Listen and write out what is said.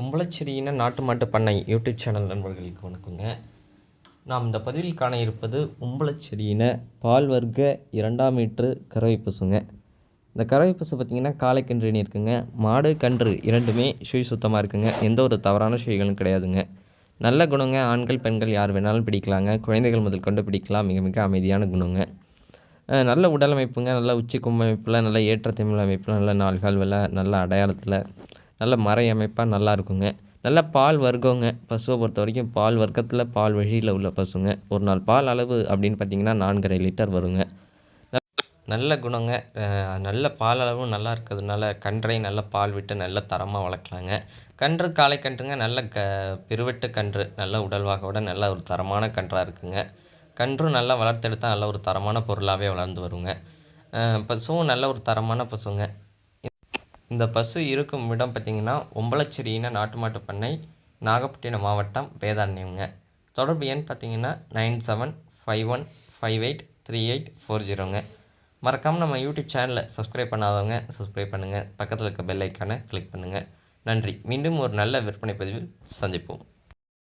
கும்பலச்சேரியின நாட்டு மாட்டு பண்ணை யூடியூப் சேனல் நண்பர்களுக்கு வணக்கங்க. நாம் இந்த பதிவில் காண இருப்பது கும்பலச்சேரியின பால் வர்க்க இரண்டாம் மீட்ரு கறவை பசுங்க. இந்த கறவை பசு பார்த்திங்கன்னா காளை கன்றுன்னு இருக்குங்க. மாடு கன்று இரண்டுமே சுய சுத்தமாக இருக்குங்க. எந்த ஒரு தவறான சுழிகளும் கிடையாதுங்க. நல்ல குணங்க ஆண்கள் பெண்கள் யார் வேணாலும் பிடிக்கலாங்க. குழந்தைகள் முதல் கொண்டு பிடிக்கலாம். மிக மிக அமைதியான குணங்க. நல்ல நல்ல உடலமைப்புங்க நல்ல உச்சி கும்பமைப்பில் நல்ல ஏற்ற திமிழ் அமைப்பில் நல்ல நாள்கள் வில நல்ல அடையாளத்தில் நல்ல மறை அமைப்பாக நல்லா இருக்குங்க. நல்ல பால் வர்க்கங்க. பசுவை பொறுத்த வரைக்கும் பால் வர்க்கத்தில் பால் வழியில் உள்ள பசுங்க. ஒரு நாள் பால் அளவு அப்படின்னு பார்த்தீங்கன்னா நான்கரை லிட்டர் வருங்க. நல்ல குணங்க. நல்ல பால் அளவும் நல்லா இருக்கிறதுனால கன்றை நல்ல பால் விட்டு நல்ல தரமாக வளர்க்கலாங்க. கன்று காலை கன்றுங்க நல்ல க பெருவெட்டு கன்று. நல்ல உடல்வாகோட நல்ல ஒரு தரமான கன்றாக இருக்குங்க. கன்றும் நல்லா வளர்த்தெடுத்தால் நல்ல ஒரு தரமான பொருளாகவே வளர்ந்து வருங்க. பசுவும் நல்ல ஒரு தரமான பசுங்க. இந்த பசு இருக்கும் இடம் பார்த்திங்கன்னா ஒம்பளச்சேரியின நாட்டு மாட்டு பண்ணை நாகப்பட்டினம் மாவட்டம் வேதாரண்யம்ங்க. தொடர்பு எண் பார்த்தீங்கன்னா nine seven five one five eight three eight four ஜீரோங்க மறக்காமல் நம்ம யூடியூப் சேனலை சப்ஸ்கிரைப் பண்ணாதவங்க சப்ஸ்கிரைப் பண்ணுங்கள் பக்கத்தில் இருக்க பெல் ஐக்கானை கிளிக் பண்ணுங்கள் நன்றி. மீண்டும் ஒரு நல்ல விற்பனை பதிவில் சந்திப்போம்.